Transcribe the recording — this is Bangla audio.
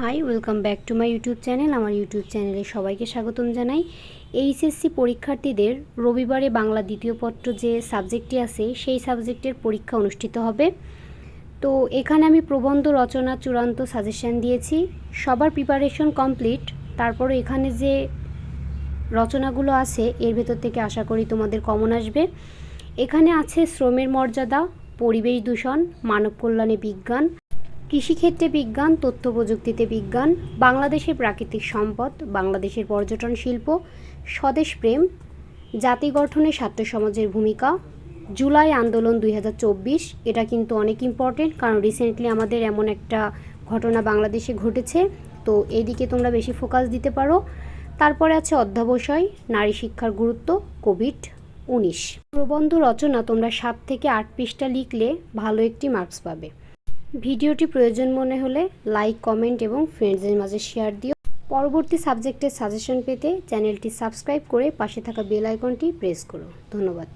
Hi welcome back to my YouTube channel আমার ইউটিউব চ্যানেলে সবাইকে স্বাগতম জানাই। এইচএসসি পরীক্ষার্থীদের রবিবারে বাংলা দ্বিতীয় পত্র যে সাবজেক্টটি আছে, সেই সাবজেক্টের পরীক্ষা অনুষ্ঠিত হবে। তো এখানে আমি প্রবন্ধ রচনা চূড়ান্ত সাজেশন দিয়েছি। সবার প্রিপারেশন কমপ্লিট তারপরে এখানে যে রচনাগুলো আছে, এর ভেতর থেকে আশা করি তোমাদের কমন আসবে। এখানে আছে শ্রমের মর্যাদা, পরিবেশ দূষণ, মানব কল্যাণে বিজ্ঞান। কৃষিক্ষেত্রে বিজ্ঞান তথ্য প্রযুক্তিতে বিজ্ঞান বাংলাদেশের প্রাকৃতিক সম্পদ, বাংলাদেশের পর্যটন শিল্প, স্বদেশ প্রেম, জাতি গঠনে ছাত্র সমাজের ভূমিকা, জুলাই আন্দোলন দুই হাজার চব্বিশ, এটা কিন্তু অনেক ইম্পর্টেন্ট কারণ রিসেন্টলি আমাদের এমন একটা ঘটনা বাংলাদেশে ঘটেছে, তো এইদিকে তোমরা বেশি ফোকাস দিতে পারো। তারপরে আছে অধ্যাবসায়, নারী শিক্ষার গুরুত্ব কোভিড উনিশ প্রবন্ধ রচনা তোমরা সাত থেকে আট পৃষ্ঠা লিখলে ভালো একটি মার্কস পাবে। ভিডিওটি প্রয়োজন মনে হলে লাইক কমেন্ট এবং ফ্রেন্ডসদের মাঝে শেয়ার দিও। পরবর্তী সাবজেক্টের সাজেশন পেতে চ্যানেলটি সাবস্ক্রাইব করে পাশে থাকা বেল আইকনটি প্রেস করো। ধন্যবাদ।